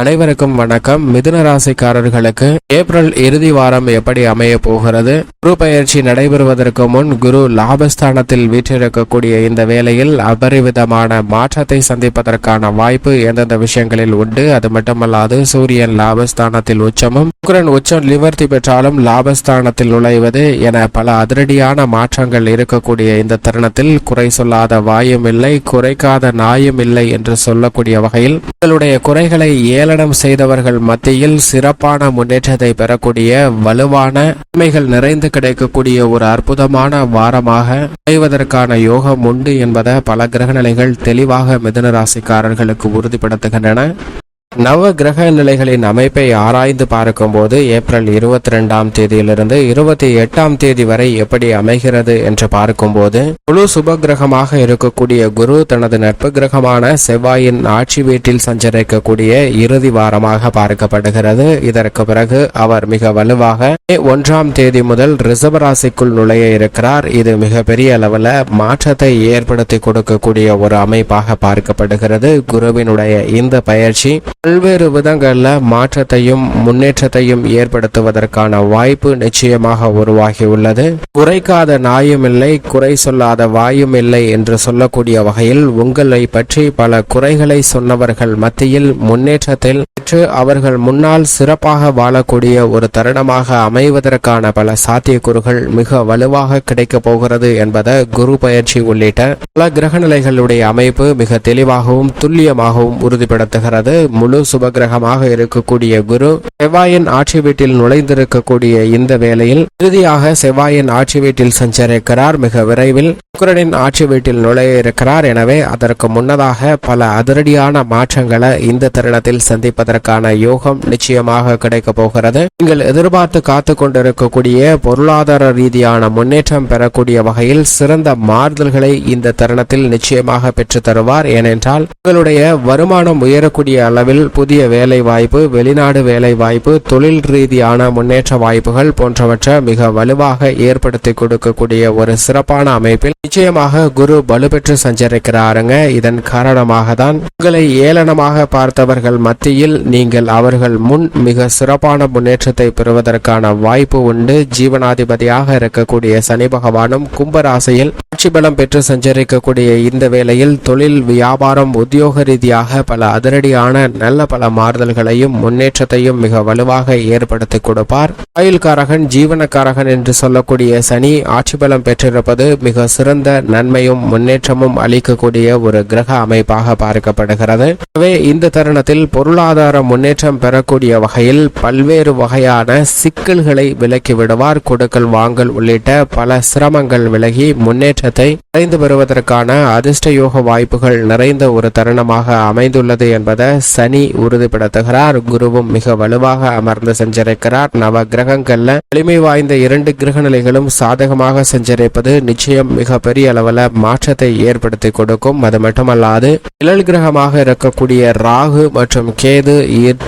அனைவருக்கும் வணக்கம். மிதுன ராசிக்காரர்களுக்கு ஏப்ரல் இறுதி வாரம் எப்படி அமைய போகிறது? குரு பயிற்சி நடைபெறுவதற்கு முன் குரு லாபஸ்தானத்தில் வீற்றிருக்கக்கூடிய இந்த வேளையில் அபரிவிதமான மாற்றத்தை சந்திப்பதற்கான வாய்ப்பு எந்தெந்த விஷயங்களில் உண்டு? அது மட்டுமல்லாது சூரியன் லாபஸ்தானத்தில் உச்சமும் சுக்கரன் உச்சம் நிவர்த்தி பெற்றாலும் லாபஸ்தானத்தில் நுழைவது என பல அதிரடியான மாற்றங்கள் இருக்கக்கூடிய இந்த தருணத்தில் குறை சொல்லாத வாயும் இல்லை குறைக்காத நாயும் இல்லை என்று சொல்லக்கூடிய வகையில் உங்களுடைய குறைகளை ஏளனம் செய்தவர்கள் மத்தியில் சிறப்பான முன்னேற்றத்தை பெறக்கூடிய வலுவான உண்மைகள் நிறைந்து கிடைக்கக்கூடிய ஒரு அற்புதமான வாரமாக அமைவதற்கான யோகம் உண்டு என்பதை பல கிரகநிலைகள் தெளிவாக மிதுன ராசிக்காரர்களுக்கு உறுதிப்படுத்துகின்றன. நவ கிரக நிலைகளின் அமைப்பை ஆராய்ந்து பார்க்கும்போது ஏப்ரல் இருபத்தி ரெண்டாம் தேதியிலிருந்து இருபத்தி எட்டாம் தேதி வரை எப்படி அமைகிறது என்று பார்க்கும்போது முழு சுப கிரகமாக இருக்கக்கூடிய குரு தனது நட்பு கிரகமான செவ்வாயின் ஆட்சி வீட்டில் சஞ்சரிக்கக்கூடிய இறுதி வாரமாக பார்க்கப்படுகிறது. இதற்கு பிறகு அவர் மிக வலுவாக மே ஒன்றாம் தேதி முதல் ரிசர்வ் ராசிக்குள் நுழைய இருக்கிறார். இது மிகப்பெரிய அளவில் மாற்றத்தை ஏற்படுத்தி கொடுக்கக்கூடிய ஒரு அமைப்பாக பார்க்கப்படுகிறது. குருவினுடைய இந்த பயிற்சி பல்வேறு விதங்களில் மாற்றத்தையும் முன்னேற்றத்தையும் ஏற்படுத்துவதற்கான வாய்ப்பு நிச்சயமாக உருவாகியுள்ளது. குறைக்காத நாயும் இல்லை குறை சொல்லாத வாயும் இல்லை என்று சொல்லக்கூடிய வகையில் உங்களை பற்றி பல குறைகளை சொன்னவர்கள் மத்தியில் முன்னேற்றத்தில் பெற்று அவர்கள் முன்னால் சிறப்பாக வாழக்கூடிய ஒரு தருணமாக அமைவதற்கான பல சாத்தியக்கூறுகள் மிக வலுவாக கிடைக்கப் போகிறது என்பதை குரு பயிற்சி உள்ளிட்ட பல கிரகநிலைகளுடைய அமைப்பு மிக தெளிவாகவும் துல்லியமாகவும் உறுதிப்படுத்துகிறது. முழு சுபகிரகமாக இருக்கக்கூடிய குரு செவ்வாயின் ஆட்சி வீட்டில் நுழைந்திருக்கக்கூடிய இந்த வேளையில் இறுதியாக செவ்வாயின் ஆட்சி வீட்டில் சஞ்சரிக்கிறார். மிக விரைவில் சுக்கரனின் ஆட்சி வீட்டில் நுழைய இருக்கிறார். எனவே அதற்கு முன்னதாக பல அதிரடியான மாற்றங்களை இந்த தருணத்தில் சந்திப்பதற்கான யோகம் நிச்சயமாக கிடைக்க போகிறது. நீங்கள் எதிர்பார்த்து காத்து கொண்டிருக்கக்கூடிய பொருளாதார ரீதியான முன்னேற்றம் பெறக்கூடிய வகையில் சிறந்த மாறுதல்களை இந்த தருணத்தில் நிச்சயமாக பெற்று தருவார். ஏனென்றால் உங்களுடைய வருமானம் உயரக்கூடிய அளவில் புதிய வேலை வாய்ப்பு வெளிநாடு வேலை வாய்ப்பு தொழில் ரீதியான முன்னேற்ற வாய்ப்புகள் போன்றவற்றை மிக வலுவாக ஏற்படுத்தி கொடுக்கக்கூடிய ஒரு சிறப்பான அமைப்பில் நிச்சயமாக குரு வலுப்பெற்று சஞ்சரிக்கிறாருங்க. இதன் காரணமாக தான் உங்களை ஏளனமாக பார்த்தவர்கள் மத்தியில் நீங்கள் அவர்கள் முன் மிக சிறப்பான முன்னேற்றத்தை பெறுவதற்கான வாய்ப்பு உண்டு. ஜீவனாதிபதியாக இருக்கக்கூடிய சனி பகவானும் கும்பராசையில் ஆட்சி பலம் பெற்று சஞ்சரிக்கக்கூடிய இந்த வேளையில் தொழில் வியாபாரம் உத்தியோக ரீதியாக பல அதிரடியான நல்ல பல மாறுதல்களையும் முன்னேற்றத்தையும் மிக வலுவாக ஏற்படுத்தி கொடுப்பார். ஆயுள்காரகன் ஜீவனக்காரகன் என்று சொல்லக்கூடிய சனி ஆட்சி பலம் பெற்றிருப்பது மிக சிறந்த நன்மையும் முன்னேற்றமும் அளிக்கக்கூடிய ஒரு கிரக அமைப்பாக பார்க்கப்படுகிறது. எனவே இந்த தருணத்தில் பொருளாதார முன்னேற்றம் பெறக்கூடிய வகையில் பல்வேறு வகையான சிக்கல்களை விலக்கி விடுவார். கொடுக்கல் வாங்கல் உள்ளிட்ட பல சிரமங்கள் விலகி முன்னேற்றத்தை அடைந்து வருவதற்கான அதிர்ஷ்ட யோக வாய்ப்புகள் நிறைந்த ஒரு தருணமாக அமைந்துள்ளது என்பதை சனி உறுதிப்படுத்துகிறார் குருவும் மிக வலுவாக அமர்ந்து சஞ்சரிக்கிறார். நவ கிரகங்கள்ல வலிமை வாய்ந்த இரண்டு கிரக நிலைகளும் சாதகமாக சஞ்சரிப்பது நிச்சயம் மிக பெரிய அளவில் மாற்றத்தை ஏற்படுத்தி கொடுக்கும். அது மட்டுமல்லாது நிழல் கிரகமாக இருக்கக்கூடிய ராகு மற்றும் கேது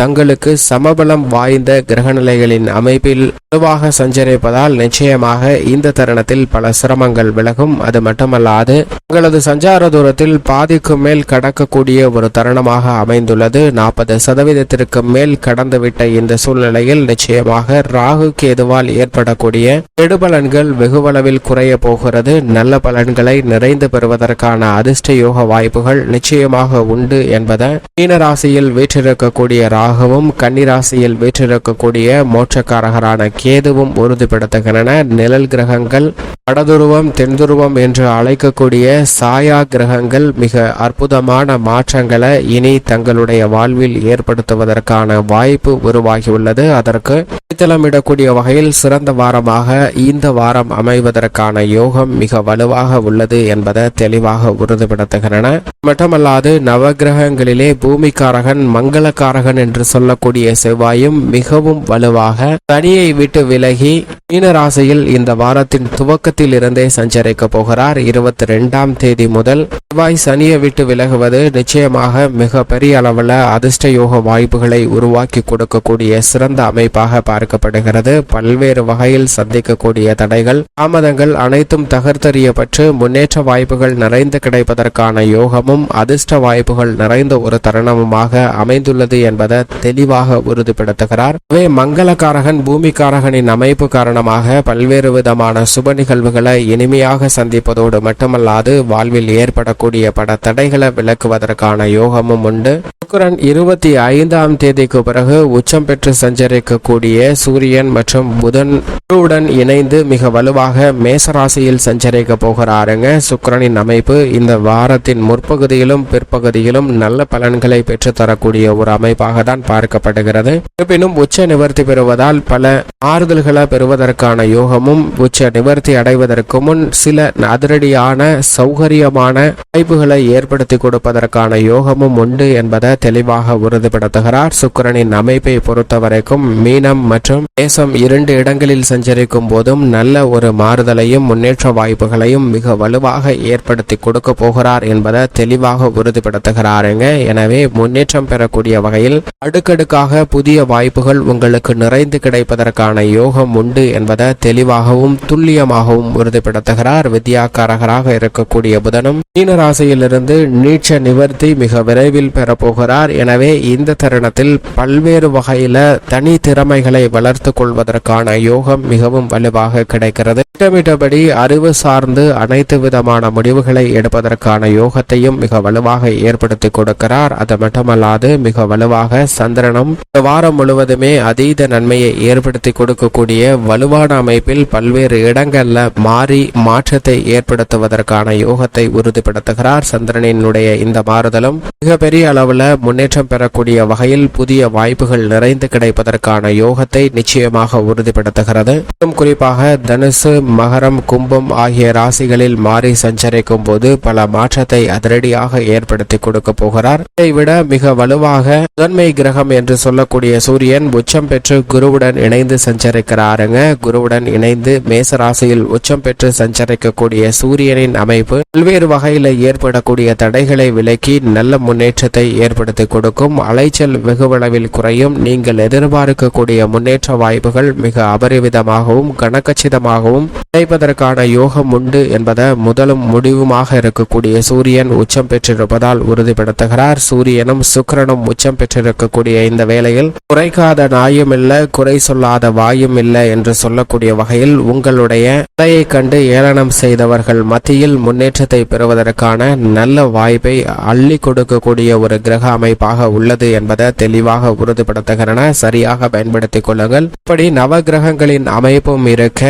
தங்களுக்கு சமபலம் வாய்ந்த கிரகநிலைகளின் அமைப்பில் வலுவாக சஞ்சரிப்பதால் நிச்சயமாக இந்த தருணத்தில் பல சிரமங்கள் விலகும். அது மட்டுமல்லாது உங்களது சஞ்சார தூரத்தில் பாதிக்கு மேல் கடக்கக்கூடிய ஒரு தருணமாக அமைந்துள்ளது. நாற்பது சதவீதத்திற்கு மேல் கடந்துவிட்ட இந்த சூழ்நிலையில் நிச்சயமாக ராகு கேதுவால் ஏற்படக்கூடிய கெடுபலன்கள் வெகுவளவில் குறைய போகிறது. நல்ல பலன்களை நிறைந்து பெறுவதற்கான அதிர்ஷ்ட யோக வாய்ப்புகள் நிச்சயமாக உண்டு என்பதை மீனராசியில் வீற்றிருக்கக்கூடிய ராகுவும் கன்னிராசியில் வீற்றிருக்கக்கூடிய மோட்சக்காரகரான கேதுவும் உறுதிப்படுத்துகின்றன. நிழல் கிரகங்கள் வடதுருவம் தென்துருவம் என்று அழைக்கக்கூடிய சாயா கிரகங்கள் மிக அற்புதமான மாற்றங்களை இனி தங்களுடைய வாழ்வில் ஏற்படுத்துவதற்கான வாய்ப்பு உருவாகியுள்ளது. அதற்கு அடித்தளமிடக்கூடிய வகையில் சிறந்த வாரமாக இந்த வாரம் அமைவதற்கான யோகம் மிக வலுவாக உள்ளது என்பதை தெளிவாக உறுதிப்படுத்துகின்றன. மட்டுமல்லாது நவகிரகங்களிலே பூமிக்காரகன் மங்களக்காரகன் என்று சொல்லக்கூடிய செவ்வாயும் மிகவும் வலுவாக தனியை விட்டு விலகி மீனராசியில் இந்த வாரத்தின் துவக்கத்தில் இருந்தே சஞ்சரிக்க போகிறார். இருபத்தி ரெண்டாம் தேதி முதல் செவ்வாய் சனியை விட்டு விலகுவது நிச்சயமாக மிக பெரிய அளவில் அதிர்ஷ்ட யோக வாய்ப்புகளை உருவாக்கி கொடுக்கக்கூடிய சிறந்த அமைப்பாக பார்க்கப்படுகிறது. பல்வேறு வகையில் சந்திக்கக்கூடிய தடைகள் தாமதங்கள் அனைத்தும் தகர்த்தறியப்பட்டு முன்னேற்ற வாய்ப்புகள் நிறைந்து கிடைப்பதற்கான யோகமும் அதிர்ஷ்ட வாய்ப்புகள் நிறைந்த ஒரு தருணமுமாக அமைந்துள்ளது என்பதை தெளிவாக உறுதிப்படுத்துகிறார். அவை மங்களக்காரகன் பூமிக்காரகனின் அமைப்பு காரணமாக பல்வேறு விதமான சுப நிகழ்வுகளை இனிமையாக சந்திப்பதோடு மட்டுமல்லாது வாழ்வில் ஏற்படக்கூடிய பட தடைகளை விளக்குவதற்கான யோகமும் உண்டு. சுக்கிரன் இருபத்தி ஐந்தாம் தேதிக்கு பிறகு உச்சம் பெற்று சஞ்சரிக்கக்கூடிய சூரியன் மற்றும் புதன் குருவுடன் இணைந்து மிக வலுவாக மேசராசியில் சஞ்சரிக்க போகிறாருங்க. சுக்கரனின் அமைப்பு இந்த வாரத்தின் முற்பகுதியிலும் பிற்பகுதியிலும் நல்ல பலன்களை பெற்று தரக்கூடிய ஒரு அமைப்பாக தான் பார்க்கப்படுகிறது. இருப்பினும் உச்ச நிவர்த்தி பெறுவதால் பல ஆறுதல்களை பெறுவதற்கான யோகமும் உச்ச நிவர்த்தி அடைவதற்கு முன் சில அதிரடியான சௌகரியமான வாய்ப்புகளை ஏற்படுத்தி கொடுப்பதற்கான யோகமும் உண்டு என்பதை தெளிவாக உறுதிப்படுத்துகிறார். சுக்கிரனின் அமைப்பை பொறுத்தவரைக்கும் மீனம் மற்றும் தேசம் இரண்டு இடங்களில் சஞ்சரிக்கும் போதும் நல்ல ஒரு மாறுதலையும் முன்னேற்ற வாய்ப்புகளையும் மிக வலுவாக ஏற்படுத்தி கொடுக்க போகிறார் என்பதை தெளிவாக உறுதிப்படுத்துகிறாருங்க எனவே முன்னேற்றம் பெறக்கூடிய வகையில் அடுக்கடுக்காக புதிய வாய்ப்புகள் உங்களுக்கு நிறைந்து கிடைப்பதற்கான யோகம் உண்டு என்பதை தெளிவாகவும் துல்லியமாகவும் உறுதிப்படுத்துகிறார். வித்யாக்காரகராக இருக்கக்கூடிய புதனும் ராசியிலிருந்து நீட்ச நிவர்த்தி மிக விரைவில் பெறப்போகிறார் எனவே இந்த தருணத்தில் பல்வேறு வகையில தனி திறமைகளை வளர்த்து கொள்வதற்கான யோகம் மிகவும் வலுவாக கிடைக்கிறது. திட்டமிட்டபடி அறிவு சார்ந்து அனைத்து விதமான முடிவுகளை எடுப்பதற்கான யோகத்தையும் மிக வலுவாக ஏற்படுத்தி கொடுக்கிறார். அது மட்டுமல்லாது மிக வலுவாக சந்திரனும் இந்த வாரம் முழுவதுமே அதீத நன்மையை ஏற்படுத்தி கொடுக்கக்கூடிய வலுவான அமைப்பில் பல்வேறு இடங்கள்ல மாறி மாற்றத்தை ஏற்படுத்துவதற்கான யோகத்தை உறுதிப்படுத்த வருகிறார் சந்திரனினுடைய இந்த மாறுதலும் மிகப்பெரிய அளவுல முன்னேற்றம் பெறக்கூடிய வகையில் புதிய வாய்ப்புகள் நிறைந்து கிடைப்பதற்கான யோகத்தை நிச்சயமாக உறுதிப்படுத்துகிறது. குறிப்பாக தனுசு மகரம் கும்பம் ஆகிய ராசிகளில் மாறி சஞ்சரிக்கும் போது பல மாற்றத்தை அதிரடியாக ஏற்படுத்தி கொடுக்க போகிறார். இதை விட மிக வலுவாக முதன்மை கிரகம் என்று சொல்லக்கூடிய சூரியன் உச்சம் பெற்று குருவுடன் இணைந்து சஞ்சரிக்கிறாருங்க. குருவுடன் இணைந்து மேச ராசியில் உச்சம் பெற்று சஞ்சரிக்கக்கூடிய சூரியனின் அமைப்பு பல்வேறு வகையில ஏற்படக்கூடிய தடைகளை விலக்கி நல்ல முன்னேற்றத்தை ஏற்படுத்தி கொடுக்கும். அலைச்சல் வெகுவளவில் குறையும். நீங்கள் எதிர்பார்க்கக்கூடிய முன்னேற்ற வாய்ப்புகள் மிக அபரிவிதமாகவும் கனக்கச்சிதமாகவும் கிடைப்பதற்கான யோகம் உண்டு என்பதை முதலும் முடிவுமாக இருக்கக்கூடிய சூரியன் உச்சம் பெற்றிருப்பதால் உறுதிப்படுத்துகிறார். சூரியனும் சுக்கிரனும் உச்சம் பெற்றிருக்கக்கூடிய இந்த வேளையில் குறைக்காத நாயும் இல்லை குறை சொல்லாத வாயும் இல்லை என்று சொல்லக்கூடிய வகையில் உங்களுடைய நிலையை கண்டு ஏளனம் செய்தவர்கள் மத்தியில் முன்னேற்றத்தை பெறுவதற்கு பெறுவதற்கான நல்ல வாய்ப்பை அள்ளி கொடுக்கக்கூடிய ஒரு கிரக அமைப்பாக உள்ளது என்பதை தெளிவாக உறுதிப்படுத்துகிறன. சரியாக பயன்படுத்திக் கொள்ளுங்கள். இப்படி நவ கிரகங்களின் அமைப்பும் இருக்க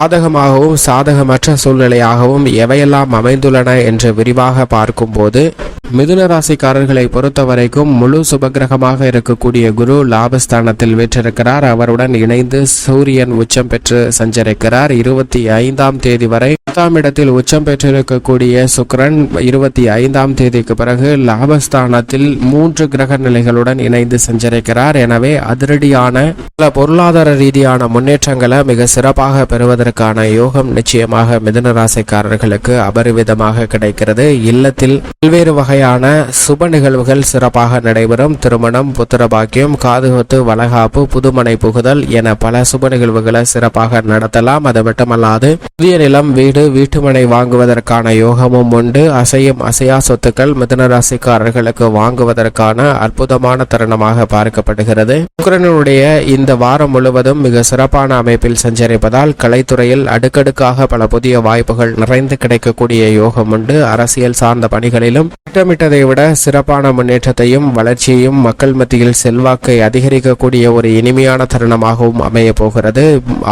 சாதகமாகவும் சாதகமற்ற சூழ்நிலையாகவும் எவையெல்லாம் அமைந்துள்ளன என்று விரிவாக பார்க்கும்போது மிதுன ராசிக்காரர்களை பொறுத்தவரைக்கும் முழு சுபகிரகமாக இருக்கக்கூடிய குரு லாபஸ்தானத்தில் வீற்றிருக்கிறார். அவருடன் இணைந்து சூரியன் உச்சம் பெற்று சஞ்சரிக்கிறார். இருபத்தி ஐந்தாம் தேதி வரை பத்தாம் இடத்தில் உச்சம் பெற்றிருக்கக்கூடிய சுக்ரன் இருபத்தி ஐந்தாம் தேதிக்கு பிறகு லாபஸ்தானத்தில் மூன்று கிரக நிலைகளுடன் இணைந்து சஞ்சரிக்கிறார். எனவே அதிரடியான பல பொருளாதார ரீதியான முன்னேற்றங்களை மிக சிறப்பாக பெறுவதற்கான யோகம் நிச்சயமாக மிதுன ராசிக்காரர்களுக்கு அபரிவிதமாக கிடைக்கிறது. இல்லத்தில் பல்வேறு வகையான சுப நிகழ்வுகள் சிறப்பாக நடைபெறும். திருமணம் புத்திரபாக்கியம் காதுகத்து வளகாப்பு புதுமனை புகுதல் என பல சுப நிகழ்வுகளை சிறப்பாக நடத்தலாம். அது மட்டுமல்லாது புதிய நிலம் வீடு வீட்டுமனை வாங்குவதற்கான யோகமும் உண்டு. அசையும் அசையா சொத்துக்கள் மிதுன ராசிக்காரர்களுக்கு வாங்குவதற்கான அற்புதமான தருணமாக பார்க்கப்படுகிறது. சுக்கரனுடைய இந்த வாரம் முழுவதும் மிக சிறப்பான அமைப்பில் சஞ்சரிப்பதால் கலைத்துறை துறையில் அடுக்கடுக்காக பல புதிய வாய்ப்புகள் நிறைந்து கிடைக்கக்கூடிய யோகம் உண்டு. அரசியல் சார்ந்த பணிகளிலும் திட்டமிட்டதை விட சிறப்பான முன்னேற்றத்தையும் வளர்ச்சியையும் மக்கள் மத்தியில் செல்வாக்கை அதிகரிக்கக்கூடிய ஒரு இனிமையான தருணமாகவும் அமைய போகிறது.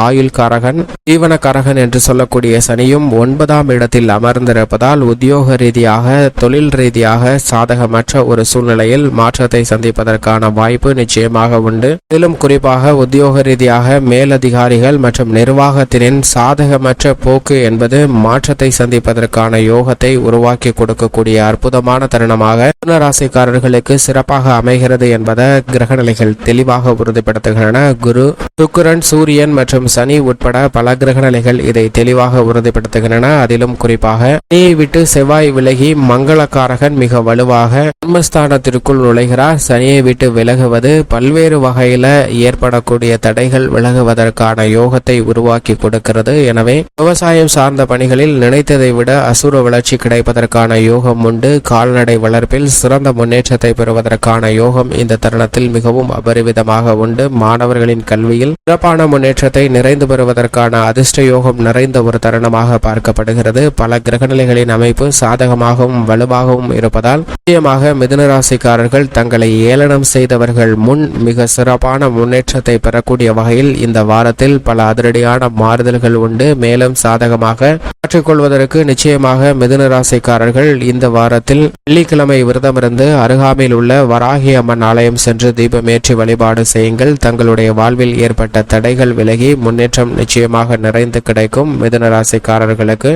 ஆயுள் காரகன் ஜீவனக்காரகன் என்று சொல்லக்கூடிய சனியும் ஒன்பதாம் இடத்தில் அமர்ந்திருப்பதால் உத்தியோக ரீதியாக தொழில் ரீதியாக சாதகமற்ற ஒரு சூழ்நிலையில் மாற்றத்தை சந்திப்பதற்கான வாய்ப்பு நிச்சயமாக உண்டு. மேலும் குறிப்பாக உத்தியோக ரீதியாக மேலதிகாரிகள் மற்றும் நிர்வாகத்தினின் சுக்கிரனின் சாதகமற்ற போக்கு என்பது மாற்றத்தை சந்திப்பதற்கான யோகத்தை உருவாக்கி கொடுக்கக்கூடிய அற்புதமான தருணமாக ராசிக்காரர்களுக்கு சிறப்பாக அமைகிறது என்பதை கிரகநிலைகள் தெளிவாக உறுதிப்படுத்துகின்றன. குரு சுக்கரன் சூரியன் மற்றும் சனி உட்பட பல கிரகநிலைகள் இதை தெளிவாக உறுதிப்படுத்துகின்றன. அதிலும் குறிப்பாக சனியை விட்டு செவ்வாய் விலகி மங்களக்காரகன் மிக வலுவாக ஜன்மஸ்தானத்திற்குள் நுழைகிறார். சனியை விட்டு விலகுவது பல்வேறு வகையில ஏற்படக்கூடிய தடைகள் விலகுவதற்கான யோகத்தை உருவாக்கி கொடுக்க இருக்கிறது. எனவே விவசாயம் சார்ந்த பணிகளில் நினைத்ததை விட அசுர வளர்ச்சி கிடைப்பதற்கான யோகம் உண்டு. கால்நடை வளர்ப்பில் சிறந்த முன்னேற்றத்தை பெறுவதற்கான யோகம் இந்த தருணத்தில் மிகவும் அபரிவிதமாக உண்டு. மாணவர்களின் கல்வியில் சிறப்பான முன்னேற்றத்தை நிறைந்து பெறுவதற்கான அதிர்ஷ்ட யோகம் நிறைந்த ஒரு தருணமாக பார்க்கப்படுகிறது. பல கிரகநிலைகளின் அமைப்பு சாதகமாகவும் வலுவாகவும் இருப்பதால் நிச்சயமாக மிதுனராசிக்காரர்கள் தங்களை ஏளனம் செய்தவர்கள் முன் மிக சிறப்பான முன்னேற்றத்தை பெறக்கூடிய வகையில் இந்த வாரத்தில் பல அதிரடியான மாறுதல்கள் உண்டு. மேலும் சாதகமாக மாற்றிக்கொள்வதற்கு நிச்சயமாக மிதுன ராசிக்காரர்கள் இந்த வாரத்தில் வெள்ளிக்கிழமை விரதமிருந்து அருகாமையில் உள்ள வராகி அம்மன் ஆலயம் சென்று தீபமேற்றி வழிபாடு செய்யுங்கள். தங்களுடைய வாழ்வில் ஏற்பட்ட தடைகள் விலகி முன்னேற்றம் நிச்சயமாக நிறைந்து கிடைக்கும். மிதுன ராசிக்காரர்களுக்கு